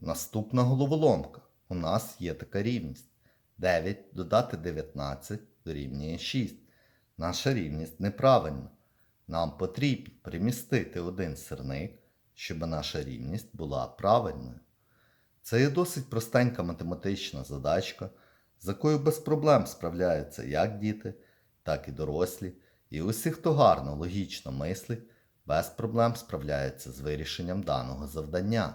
Наступна головоломка. У нас є така рівність. 9 додати 19 дорівнює 6. Наша рівність неправильна. Нам потрібно примістити один сирник, щоб наша рівність була правильною. Це є досить простенька математична задачка, з якою без проблем справляються як діти, так і дорослі. І усі, хто гарно логічно мислить, без проблем справляються з вирішенням даного завдання.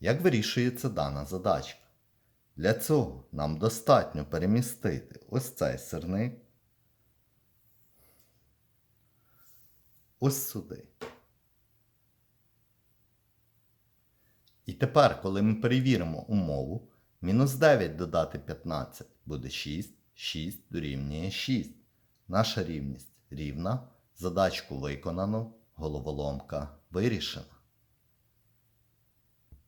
Як вирішується дана задачка? Для цього нам достатньо перемістити ось цей сирник ось сюди. І тепер, коли ми перевіримо умову, мінус 9 додати 15 буде 6, 6 дорівнює 6. Наша рівність рівна, задачку виконано, головоломка вирішена.